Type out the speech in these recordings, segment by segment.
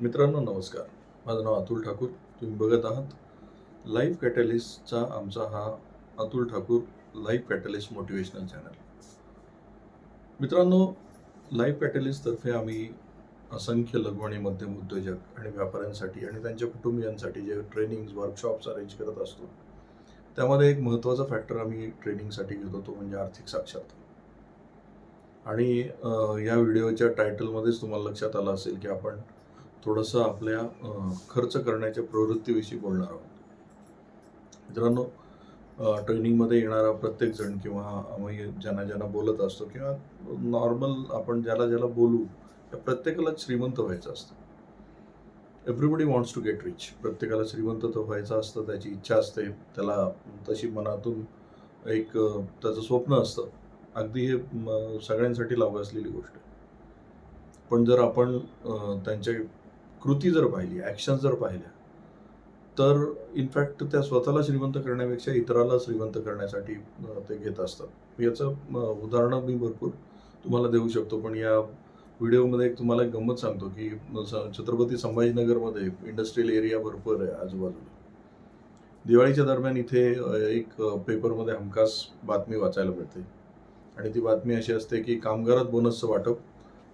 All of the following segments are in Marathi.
मित्रांनो नमस्कार. माझं नाव अतुल ठाकूर. तुम्ही बघत आहात लाईफ कॅटलिस्टचा आमचा हा Atul Thakur life catalyst motivational channel मित्रांनो लाईफ कॅटलिस्टतर्फे आम्ही असंख्य लघु आणि मध्यम उद्योजक आणि व्यापाऱ्यांसाठी आणि त्यांच्या कुटुंबियांसाठी जे ट्रेनिंग्स वर्कशॉप्स अरेंज करत असतो त्यामध्ये एक महत्त्वाचा फॅक्टर आम्ही ट्रेनिंगसाठी घेतो तो म्हणजे आर्थिक साक्षरता. आणि या व्हिडिओच्या टायटलमध्येच तुम्हाला लक्षात आलं असेल की आपण थोडंसं आपल्या खर्च करण्याच्या प्रवृत्तीविषयी बोलणार आहोत. मित्रांनो ट्रेनिंगमध्ये येणारा प्रत्येक जण किंवा आम्ही ज्यांना ज्यांना बोलत असतो किंवा नॉर्मल आपण ज्याला ज्याला बोलू त्या प्रत्येकाला श्रीमंत व्हायचं असतं. Everybody wants to get rich प्रत्येकाला श्रीमंत तर व्हायचं असतं त्याची इच्छा असते त्याला तशी मनातून एक त्याचं स्वप्न असतं. अगदी हे सगळ्यांसाठी लागू असलेली गोष्ट पण जर आपण त्यांच्या कृती जर पाहिली ॲक्शन जर पाहिल्या तर इनफॅक्ट त्या स्वतःला श्रीमंत करण्यापेक्षा इतराला श्रीमंत करण्यासाठी ते घेत असतात. याचं उदाहरणं मी भरपूर तुम्हाला देऊ शकतो पण या व्हिडिओमध्ये एक तुम्हाला एक गंमत सांगतो की स- छत्रपती संभाजीनगरमध्ये इंडस्ट्रियल एरिया भरपूर आहे आजूबाजूला. दिवाळीच्या दरम्यान इथे एक पेपरमध्ये हमखास बातमी वाचायला मिळते. आणि ती बातमी अशी असते की कामगारात बोनसचं वाटप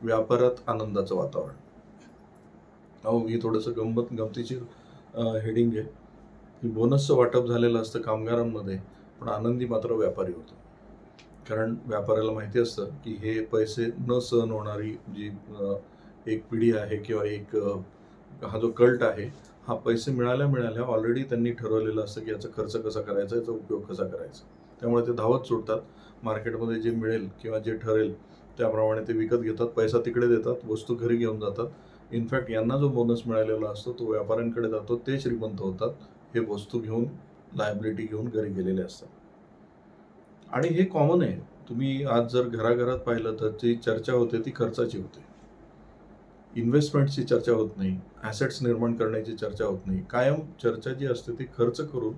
व्यापारात आनंदाचं वातावरण. अहो ही थोडंसं गंमत गमतीची हेडिंग आहे. की बोनसचं वाटप झालेलं असतं कामगारांमध्ये पण आनंदी मात्र व्यापारी होतो. कारण व्यापाऱ्याला माहिती असतं की हे पैसे न सहन होणारी जी एक पिढी आहे किंवा एक हा जो कल्ट आहे हा पैसे मिळाल्या मिळाल्या ऑलरेडी त्यांनी ठरवलेलं असतं की याचा खर्च कसा करायचा याचा उपयोग कसा करायचा. त्यामुळे ते धावत सुटतात मार्केटमध्ये जे मिळेल किंवा जे ठरेल त्याप्रमाणे ते विकत घेतात पैसा तिकडे देतात वस्तू घरी घेऊन जातात. इनफॅक्ट यांना जो बोनस मिळालेला असतो तो व्यापाऱ्यांकडे जातो ते श्रीमंत होतात. हे वस्तू घेऊन लायबिलिटी घेऊन घरी गेलेले असतात. आणि हे कॉमन आहे. तुम्ही आज जर घराघरात पाहिलं तर जी चर्चा होते ती खर्चाची होते. इन्व्हेस्टमेंटची चर्चा होत नाही. ॲसेट्स निर्माण करण्याची चर्चा होत नाही. कायम चर्चा जी असते ती खर्च करून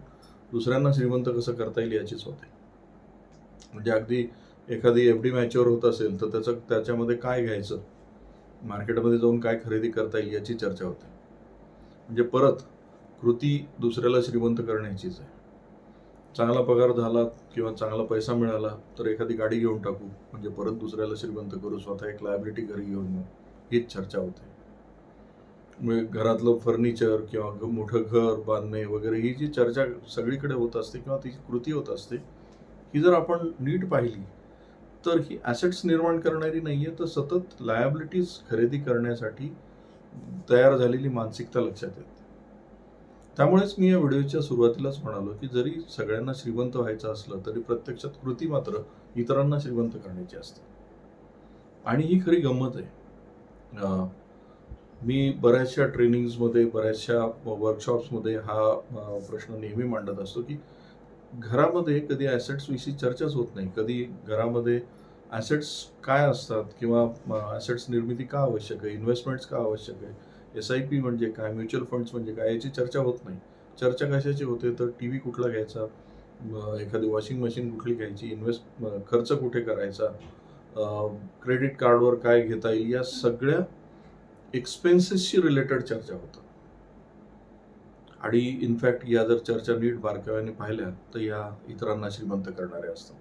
दुसऱ्यांना श्रीमंत कसं करता येईल याचीच होते. म्हणजे अगदी एखादी एफ डी मॅच्युअर होत असेल तर त्याचं त्याच्यामध्ये काय घ्यायचं? मार्केटमध्ये जाऊन काय खरेदी करता येईल याची चर्चा होते. म्हणजे परत कृती दुसऱ्याला श्रीमंत करण्याचीच आहे. चांगला पगार झाला किंवा चांगला पैसा मिळाला तर एखादी गाडी घेऊन टाकू. म्हणजे परत दुसऱ्याला श्रीमंत करू स्वतः एक लायबिलिटी घरी घेऊन येऊ हीच चर्चा होते. म्हणजे घरातलं फर्निचर किंवा मोठं घर बांधणे वगैरे ही जी चर्चा सगळीकडे होत असते किंवा तिची कृती होत असते ही जर आपण नीट पाहिली तर ही ॲसेट्स निर्माण करणारी नाही आहे तर सतत लायबिलिटीज खरेदी करण्यासाठी तयार झालेली मानसिकता लक्षात येते. त्यामुळेच मी या व्हिडिओच्या सुरुवातीलाच म्हणालो की जरी सगळ्यांना श्रीमंत व्हायचं असलं तरी प्रत्यक्षात कृती मात्र इतरांना श्रीमंत करण्याची असते. आणि ही खरी गंमत आहे. मी बऱ्याचशा ट्रेनिंग्समध्ये बऱ्याचशा वर्कशॉप्समध्ये हा प्रश्न नेहमी मांडत असतो की घरामध्ये कधी ॲसेट्सविषयी चर्चाच होत नाही. कधी घरामध्ये ॲसेट्स काय असतात किंवा ॲसेट्स निर्मिती का आवश्यक आहे इन्व्हेस्टमेंट्स का आवश्यक आहे? एस आय पी म्हणजे काय म्युच्युअल फंड्स म्हणजे काय याची चर्चा होत नाही. चर्चा कशाची होते? तर टी व्ही कुठला घ्यायचा? एखादी वॉशिंग मशीन कुठली घ्यायची? इन्व्हेस्ट खर्च कुठे करायचा? क्रेडिट कार्डवर काय घेता येईल? या सगळ्या एक्सपेन्सेसशी रिलेटेड चर्चा होतात. आणि इनफॅक्ट या जर चर्चा नीट बारकाव्याने पाहिल्या तर या इतरांना श्रीमंत करणाऱ्या असतात.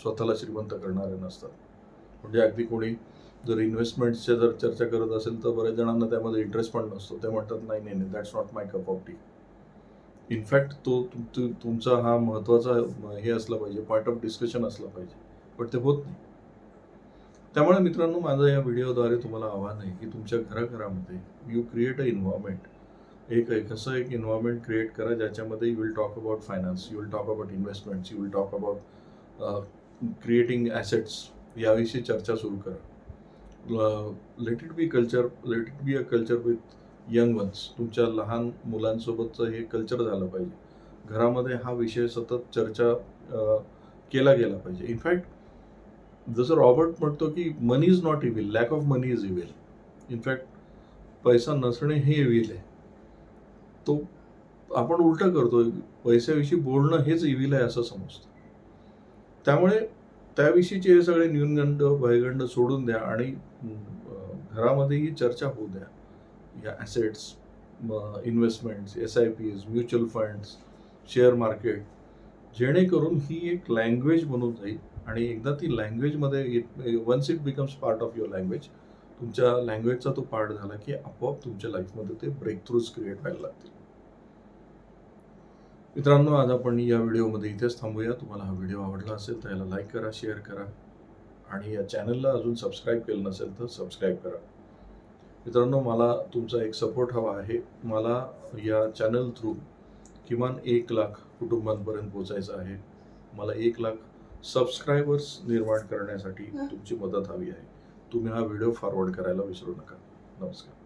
स्वतःला श्रीमंत करणारे नसतात. म्हणजे अगदी कोणी जर इन्व्हेस्टमेंटच्या जर चर्चा करत असेल तर बऱ्याच जणांना त्यामध्ये इंटरेस्ट पण नसतो. ते म्हणतात नाही नाही नाही that's not my cup of tea in fact तो तुम- तुमचा हा महत्त्वाचा हे असला पाहिजे पॉईंट ऑफ डिस्कशन असला पाहिजे. पण ते होत नाही. त्यामुळे मित्रांनो माझं या व्हिडिओद्वारे तुम्हाला आव्हान आहे की तुमच्या घराघरामध्ये यू क्रिएट अ इन्व्हायरमेंट एक एक असं एक इन्व्हायरमेंट क्रिएट करा ज्याच्यामध्ये you will talk about finance you will talk about investments you will talk about creating assets याविषयी चर्चा सुरू करा. Let it be culture let it be a culture with young ones तुमच्या लहान मुलांसोबतचं हे कल्चर झालं पाहिजे. घरामध्ये हा विषय सतत चर्चा केला गेला पाहिजे. इनफॅक्ट जसं रॉबर्ट म्हणतो की money is not evil lack of money is evil in fact पैसा नसणे हे इव्हिल आहे. तो आपण उलटं करतो पैशाविषयी बोलणं हेच इव्हिल आहे असं समजतं. त्यामुळे त्याविषयीचे हे सगळे न्यूनगंड भयगंड सोडून द्या आणि घरामध्ये ही चर्चा होऊ द्या. या assets investments S I Ps mutual funds share market जेणेकरून ही एक लँग्वेज बनून जाईल आणि एकदा ती लँग्वेजमध्ये once it becomes part of your language तुमच्या लँग्वेजचा तो पार्ट झाला की आपोआप तुमच्या लाईफमध्ये ते ब्रेक थ्रूज क्रिएट व्हायला लागतील. मित्रांनो आज आपण या व्हिडिओमध्ये इथेच थांबूया. तुम्हाला हा व्हिडिओ आवडला असेल तर याला लाईक करा शेअर करा आणि या चॅनलला अजून सबस्क्राईब केलं नसेल तर सबस्क्राईब करा. मित्रांनो मला तुमचा एक सपोर्ट हवा आहे. मला या चॅनल थ्रू किमान एक लाख कुटुंबांपर्यंत पोचायचं आहे. मला एक लाख सबस्क्रायबर्स निर्माण करण्यासाठी तुमची मदत हवी आहे. तुम्ही हा व्हिडिओ फॉरवर्ड करायला विसरू नका. नमस्कार.